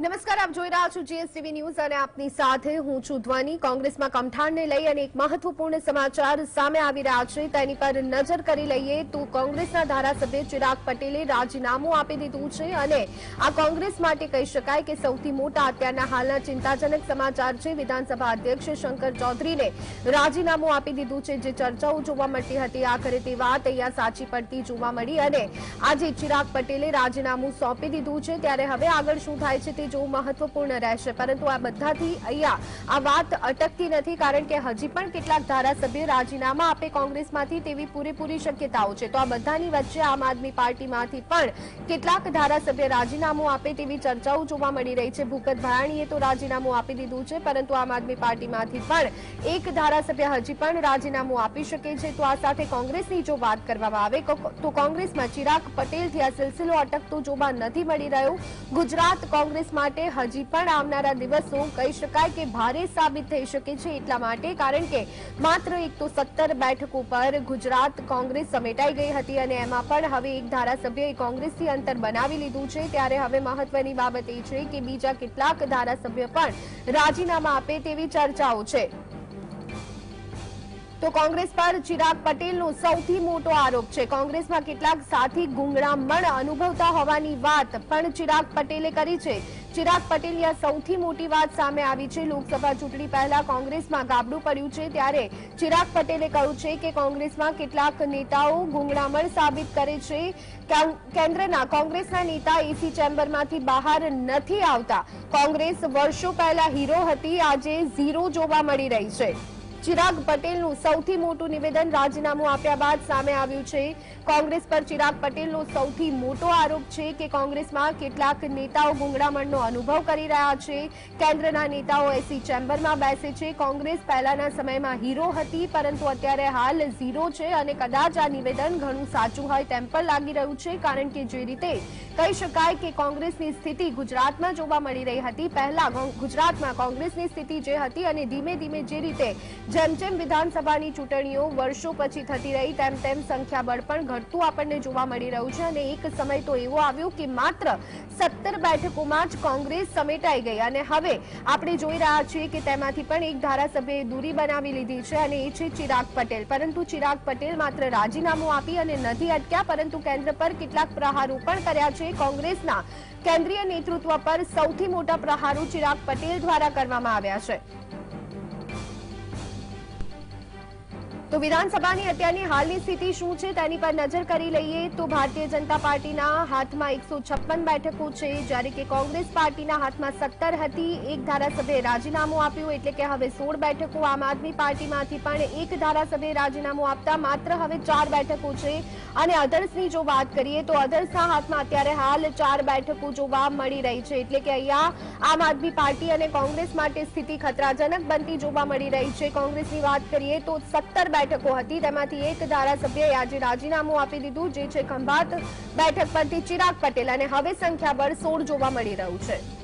નમસ્કાર, આપ જોઈ રહ્યા છો જીએસટીવી ન્યૂઝ અને આપની સાથે હું છું ધ્વની. કોંગ્રેસમાં કમઠાણને લઈ અને એક મહત્વપૂર્ણ સમાચાર સામે આવી રહ્યા છે. તેની પર નજર કરી લઈએ તો કોંગ્રેસના ધારાસભ્ય ચિરાગ પટેલે રાજીનામું આપી દીધું છે અને આ કોંગ્રેસ માટે કહી શકાય કે સૌથી મોટા અત્યારના હાલના ચિંતાજનક સમાચાર છે. વિધાનસભા અધ્યક્ષ શંકર ચૌધરીને રાજીનામું આપી દીધું છે. જે ચર્ચાઓ જોવા મળતી હતી, આખરે તે વાત અહીંયા સાચી પડતી જોવા મળી અને આજે ચિરાગ પટેલે રાજીનામું સોંપી દીધું છે. ત્યારે હવે આગળ શું થાય છે તે જોવું મહત્વપૂર્ણ રહેશે. પરંતુ આ બધાથી અહીંયા આ વાત અટકતી નથી, કારણ કે હજી પણ કેટલાક ધારાસભ્ય રાજીનામા આપે કોંગ્રેસમાંથી તેવી પૂરેપૂરી શક્યતાઓ છે. તો આ બધાની વચ્ચે આમ આદમી પાર્ટીમાંથી પણ કેટલાક ધારાસભ્ય રાજીનામું આપે તેવી ચર્ચાઓ જોવા મળી રહી છે. ભૂપત ભાયાણીએ તો રાજીનામું આપી દીધું છે, પરંતુ આમ આદમી પાર્ટીમાંથી પણ એક ધારાસભ્ય હજી પણ રાજીનામું આપી શકે છે. તો આ સાથે કોંગ્રેસની જો વાત કરવામાં આવે કો- તો કોંગ્રેસમાં ચિરાગ પટેલથી આ સિલસિલો અટકતો જોવા નથી મળી રહ્યો. ગુજરાત કોંગ્રેસ માટે હજી પણ આવનારા દિવસો કહી શકાય કે ભારે સાબિત થઈ શકે છે એટલા માટે, કારણ કે માત્ર એક તો સત્તર બેઠકો પર ગુજરાત કોંગ્રેસ સમેટાઈ ગઈ હતી અને એમાં પણ હવે એક ધારાસભ્યએ કોંગ્રેસથી અંતર બનાવી લીધું છે. ત્યારે હવે મહત્વની બાબત એ છે કે બીજા કેટલાક ધારાસભ્ય પણ રાજીનામા આપે તેવી ચર્ચાઓ છે. તો કોંગ્રેસ પર ચિરાગ પટેલનો સૌથી મોટો આરોપ છે. કોંગ્રેસમાં કેટલાક સાથી ગુંગળામણ અનુભવતા હોવાની વાત પણ ચિરાગ પટેલે કરી છે. ચિરાગ પટેલની આ સૌથી મોટી વાત સામે આવી છે. લોકસભા ચૂંટણી પહેલા કોંગ્રેસમાં ગાબડું પડ્યું છે. ત્યારે ચિરાગ પટેલે કહ્યું છે કે કોંગ્રેસમાં કેટલાક નેતાઓ ગુંગળામણ સાબિત કરે છે. કેન્દ્રના કોંગ્રેસના નેતા એસી ચેમ્બરમાંથી બહાર નથી આવતા. કોંગ્રેસ વર્ષો પહેલા હીરો હતી. આજે ઝીરો જોવા મળી રહી છે. ચિરાગ પટેલનું સૌથી મોટું નિવેદન રાજીનામું આપ્યા બાદ સામે આવ્યું છે. કોંગ્રેસ પર ચિરાગ પટેલનો સૌથી મોટો આરોપ છે કે કોંગ્રેસમાં કેટલાક નેતાઓ ગુંગળામણનો અનુભવ કરી રહ્યા છે. કેન્દ્રના નેતાઓ એસી ચેમ્બરમાં બેસે છે. કોંગ્રેસ પહેલાના સમયમાં હીરો હતી, પરંતુ અત્યારે હાલ ઝીરો છે અને કદાચ આ નિવેદન ઘણું સાચું હોય તેમ પણ લાગી રહ્યું છે. કારણ કે જે રીતે કહી શકાય કે કોંગ્રેસની સ્થિતિ ગુજરાતમાં જોવા મળી રહી હતી, પહેલા ગુજરાતમાં કોંગ્રેસની સ્થિતિ જે હતી અને ધીમે ધીમે જે રીતે જેમ જેમ વિધાનસભાની ચૂંટણીઓ વર્ષો પછી થતી રહી, તેમ તેમ સંખ્યાબળ પણ ઘટતું આપણને જોવા મળી રહ્યું છે. અને એક સમય તો એવો આવ્યો કે માત્ર સત્તર બેઠકોમાં જ કોંગ્રેસ સમેટાઈ ગઈ. અને હવે આપણે જોઈ રહ્યા છીએ કે તેમાંથી પણ એક ધારાસભ્યએ દૂરી બનાવી લીધી છે અને એ છે ચિરાગ પટેલ. પરંતુ ચિરાગ પટેલ માત્ર રાજીનામું આપી અને નથી અટક્યા, પરંતુ કેન્દ્ર પર કેટલાક પ્રહારો પણ કર્યા છે. કોંગ્રેસના કેન્દ્રીય નેતૃત્વ પર સૌથી મોટા પ્રહારો ચિરાગ પટેલ દ્વારા કરવામાં આવ્યા છે. તો વિધાનસભાની અત્યારની હાલની સ્થિતિ શું છે? તેની પર નજર કરી લઈએ તો ભારતીય જનતા પાર્ટીના હાથમાં એકસો બેઠકો છે. જ્યારે કે કોંગ્રેસ પાર્ટીના હાથમાં સત્તર હતી. એક ધારાસભ્યે રાજીનામું આપ્યું એટલે કે હવે સોળ બેઠકો આમ આદમી પાર્ટીમાંથી પણ એક ધારાસભ્યે રાજીનામું આપતા માત્ર હવે ચાર બેઠકો છે. અને અધર્સની જો વાત કરીએ તો અધર્સના હાથમાં અત્યારે હાલ ચાર બેઠકો જોવા મળી રહી છે. એટલે કે અહીંયા આમ આદમી પાર્ટી અને કોંગ્રેસ માટે સ્થિતિ ખતરાજનક બનતી જોવા મળી રહી છે. કોંગ્રેસની વાત કરીએ તો સત્તર બેઠકો હતી. તેમાંથી એક ધારાસભ્યએ આજે રાજીનામું આપી દીધું, જે છે ખંભાત બેઠક પરથી ચિરાગ પટેલ. અને હવે સંખ્યાબળ સોળ જોવા મળી રહ્યું છે.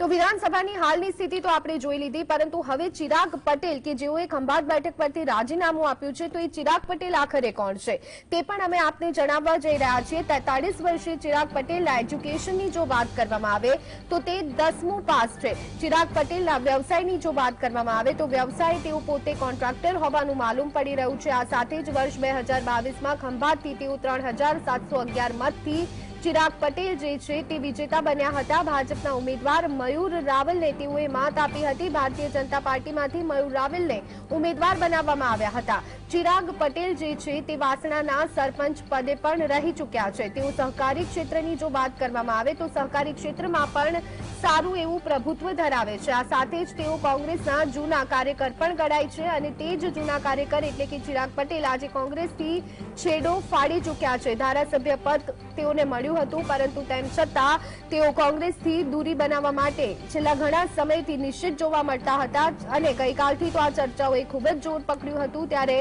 તો વિધાનસભાની હાલની સ્થિતિ તો આપણે જોઈ લીધી, પરંતુ હવે ચિરાગ પટેલ કે જેઓએ ખંભાત બેઠક પરથી રાજીનામું આપ્યું છે, તો એ ચિરાગ પટેલ આખરે કોણ છે? તે પણ અમે આપને જણાવવા જઈ રહ્યા છીએ. તેતાળીસ વર્ષીય ચિરાગ પટેલના એજ્યુકેશનની જો વાત કરવામાં આવે, તો તે દસમું પાસ છે. ચિરાગ પટેલના વ્યવસાયની જો વાત કરવામાં આવે, તો વ્યવસાય તેઓ પોતે કોન્ટ્રાક્ટર હોવાનું માલુમ પડી રહ્યું છે. આ સાથે જ વર્ષ બે હજાર બાવીસમાં ખંભાતથી તેઓ ત્રણ હજાર સાતસો અગિયાર મતથી ચિરાગ પટેલ જે છે તે વિજેતા બન્યા હતા. ભાજપના ઉમેદવાર મયુર રાવલને તેઓએ માત આપી હતી. ભારતીય જનતા પાર્ટીમાંથી મયુર રાવલને ઉમેદવાર બનાવવામાં આવ્યા હતા. ચિરાગ પટેલ જે છે તે વાસણાના સરપંચ પદે પણ રહી ચૂક્યા છે. તેઓ સહકારી ક્ષેત્રની જો વાત કરવામાં આવે તો સહકારી ક્ષેત્રમાં પણ સારું એવું પ્રભુત્વ ધરાવે છે. આ સાથે જ તેઓ કોંગ્રેસના જૂના કાર્યકર પણ ગણાય છે અને તે જ જૂના કાર્યકર એટલે કે ચિરાગ પટેલ આજે કોંગ્રેસથી છેડો ફાડી ચૂક્યા છે. ધારાસભ્ય પદ તેઓને મળ્યું હતું, પરંતુ તેમ છતાં તેઓ કોંગ્રેસથી દૂરી બનાવવા માટે છેલ્લા ઘણા સમયથી નિશ્ચિત જોવા મળતા હતા અને ગઈકાલથી તો આ ચર્ચાઓએ ખૂબ જ જોર પકડ્યું હતું. ત્યારે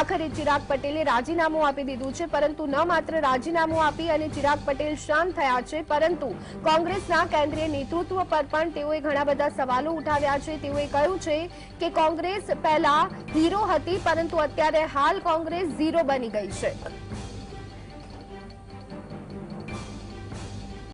આખરે ચિરાગ પટેલે રાજીનામું આપી દીધું છે, પરંતુ ન માત્ર રાજીનામું આપી અને ચિરાગ પટેલ શાંત થયા છે, પરંતુ કોંગ્રેસના કેન્દ્રીય નેતૃત્વ પર પણ તેઓએ ઘણા બધા સવાલો ઉઠાવ્યા છે. તેઓએ કહ્યું છે કે કોંગ્રેસ પહેલા હીરો હતી, પરંતુ અત્યારે હાલ કોંગ્રેસ ઝીરો બની ગઈ છે.